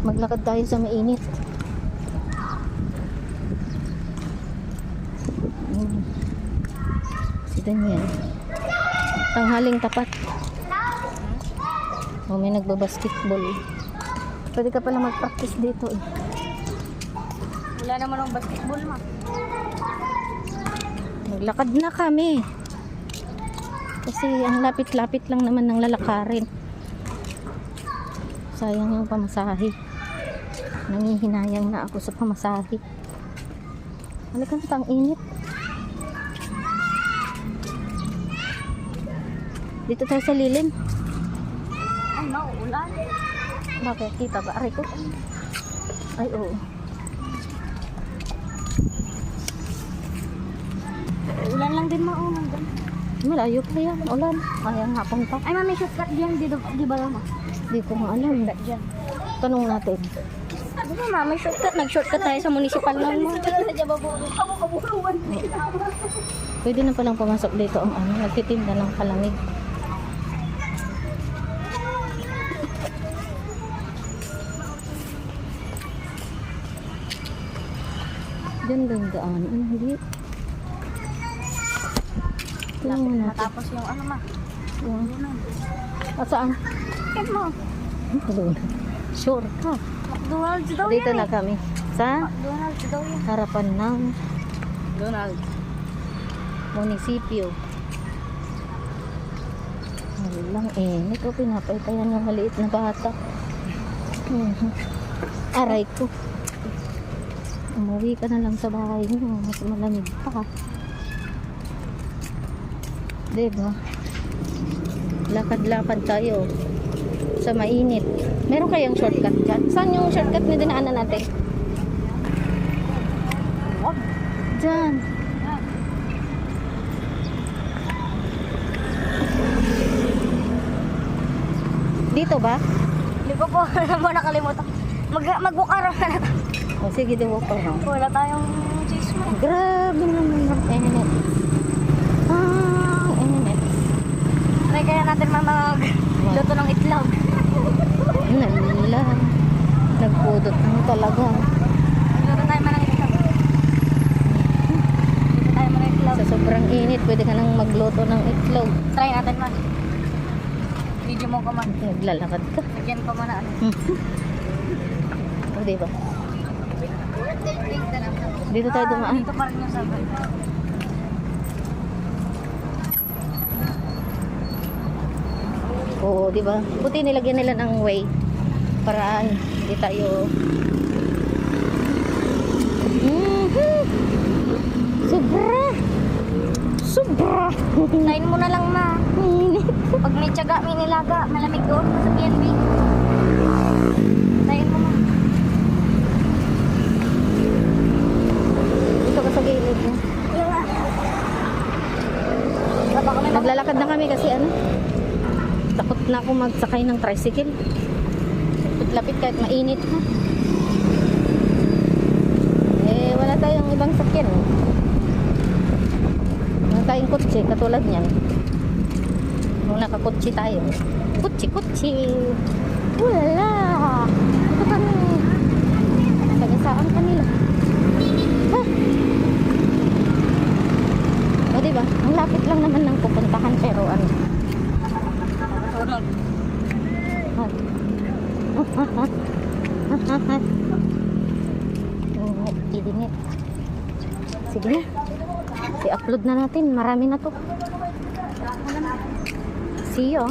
Maglakad tayo sa mainit. Mm. Si Daniel. Tanghaling tapat. O may nagbabasketball. Pwede ka pala mag-practice dito eh. Wala naman ang basketball ma. Maglakad na kami. Kasi ang lapit-lapit lang naman ng lalakarin. Sayang yung pamasahe. Nangihinayang na ako sa pamasahe. Halika na, ang init. Dito tayo sa lilim. Ay, mauulan. Bakit? Kita ba? Aray ko. Ay, oo. Ulan lang din mauulan dyan. Malayo pa yan. Ulan. Kaya nga punta. Ay, mami, shortcut diyan. Di, di ba lang? Di ko nga alam. Tanong natin. Di ba ma, may shortcut. Nag-shortcut tayo sa municipal lang mo. Pwede na palang pumasok dito ang ano, nagtitinda ng palamig. Diyan ba yung daan? Ano, hindi. Tingnan mo natin. Matapos yung ano ma. Yung... Ah, saan? Kaya mo. Doon. Sure ka. McDonald's daw Dito yan na eh. kami. Sa McDonald's daw yan. harapan ng Donald. munisipyo. Walang init o pinapaytayan yung maliit na bata. Mhm. Aray ko. Umuwi ka na lang sa bahay mo. Mas malamig pa. Diba? Lakad-lakad tayo sa mainit. Meron kayang shortcut dyan? Saan yung shortcut na dinaanan natin? Dyan. Dito ba? Di ko po alam mo nakalimutan. Mag magbukarang na natin. O sige, diwo ko. Wala tayong chismo. Grabe naman ang init. Ah, init. Try kaya natin ma mag luto ng itlog. Nala. Nagpudot na talaga. Luto tayo man ng itlog. Luto tayo man ng itlog. Sa sobrang init, pwede ka nang magluto ng itlog. Try natin man. Video mo ko man. Naglalakad ka. Lagyan ko man na ano. O, diba? Dito tayo dumaan. Dito pa rin yung sabay. Oo, di ba? Buti nilagyan nila ng way para hindi tayo Mhm. Sobra! Sobra! Tayin mo na lang ma. Pag may tiyaga, may nilaga, malamig doon sa PNB. Tayin mo ma. Dito ka sa gilid mo. Baka kami mag- Naglalakad na kami kasi ano? Takot na ako magsakay ng tricycle. Lapit kahit mainit ha. Eh, wala tayong ibang sakyan. eh. Wala tayong kotse, katulad niyan. Nung nakakotse tayo. Kotse, kotse. Wala. Ito kami. Tagasaan kanila. Ha? O diba? Ang lapit lang naman ng pupuntahan pero ano. Init. Sige na. I-upload na natin. Marami na to. See you.